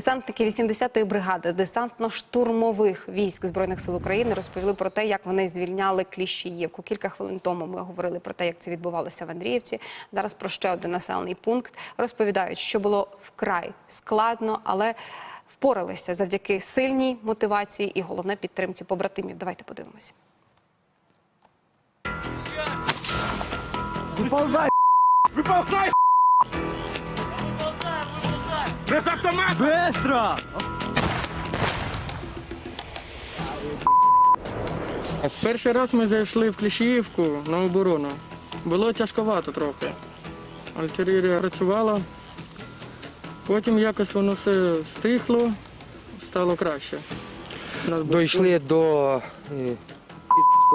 Десантники 80-ї бригади десантно-штурмових військ збройних сил України розповіли про те, як вони звільняли Кліщіївку. Кілька хвилин тому ми говорили про те, як це відбувалося в Андріївці. Зараз про ще один населений пункт розповідають, що було вкрай складно, але впоралися завдяки сильній мотивації і головне підтримці побратимів. Давайте подивимося. Выползай! Без автомата! Быстро! Перший раз ми зайшли в Кліщіївку на оборону. Було тяжковато трохи. Артилерія працювала. Потім якось воно все стихло, стало краще. Нас Дійшли до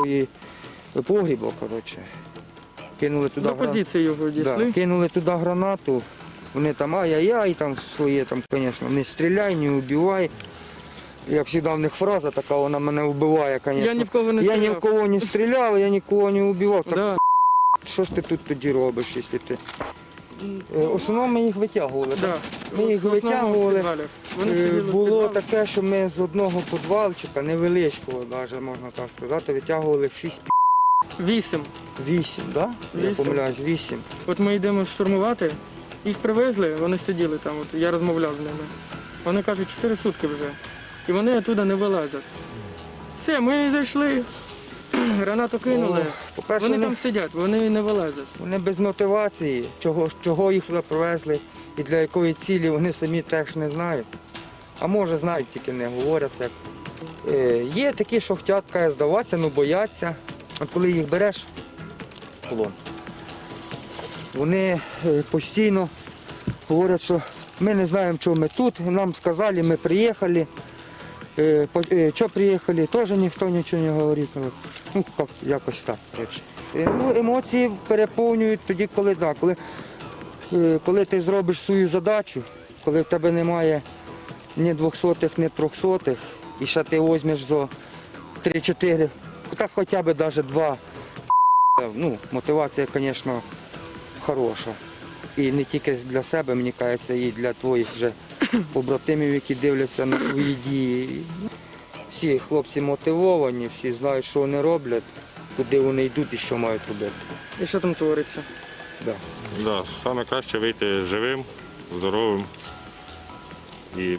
е, погрібу, коротше. Кинули туди До позиції його Да, кинули туди гранату. Вони там ай-яй-яй, там своє, там, звісно, не стріляй, не вбивай. Як завжди в них фраза така, вона мене вбиває, звісно. Я ні в кого не Я ні стріляв. в кого не стріляв, я нікого не вбивав. Так Да. що ж ти тут тоді робиш, якщо ти. Е, В основному ми їх витягували. Да. Ми їх В основному в витягували. підвалях. Вони Е, сиділи в Було таке, що ми з одного підвалчика, невеличкого, навіть можна так сказати, витягували 6 Вісім. 8, да? Я Вісім. помиляюсь, 8. От ми йдемо штурмувати, їх привезли, вони сиділи там, от я розмовляв з ними. Вони кажуть, чотири сутки вже. І вони оттуда не вилазять. Все, ми зайшли, гранату кинули. По-перше, вони там сидять, вони не вилазять. Вони без мотивації, чого, чого їх туди привезли і для якої цілі вони самі теж не знають. А може знають, тільки не говорять як. Е, є такі, що каже, здаватися, ну бояться. От коли їх береш полон, вони е, постійно говорять, що ми не знаємо, чого ми тут, нам сказали, ми приїхали. Е, е, Що приїхали, теж ніхто нічого не говорить. Ну, як- якось так. Е, Ну, емоції переповнюють тоді, коли, да, коли, е, коли ти зробиш свою задачу, коли в тебе немає ні двохсотих, ні трьохсотих, і ще ти візьмеш за 3-4, та хоча б навіть два. Ну, мотивація, звісно, хороша. І не тільки для себе, мені кажеться, і для твоїх вже побратимів, які дивляться на твої дії. Всі хлопці мотивовані, всі знають, що вони роблять, куди вони йдуть і що мають робити. І що там твориться? Да. Да, саме краще вийти живим, здоровим і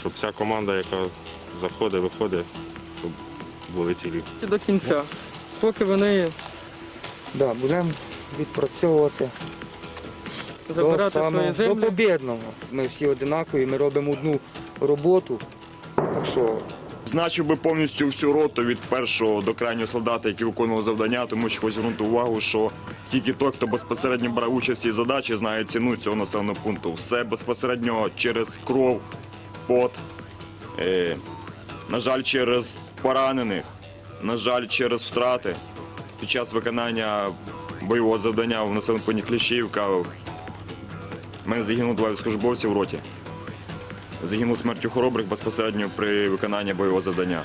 щоб вся команда, яка заходить, виходить, щоб були цілі. До кінця. Поки вони Да, будемо відпрацьовувати забирати до, свої самого- до землі. побєдного. Ми всі одинакові, ми робимо одну роботу. Так що Значив би повністю всю роту від першого до крайнього солдата, який виконував завдання, тому що хочу звернути увагу, що тільки той, хто безпосередньо бере участь в цій задачі, знає ціну цього населеного пункту. Все безпосередньо через кров, пот, е, на жаль, через поранених, на жаль, через втрати. Під час виконання бойового завдання в населеному пункті Кліщівка У мене загинуло два військовослужбовці в роті. Загинув смертю хоробрих безпосередньо при виконанні бойового завдання.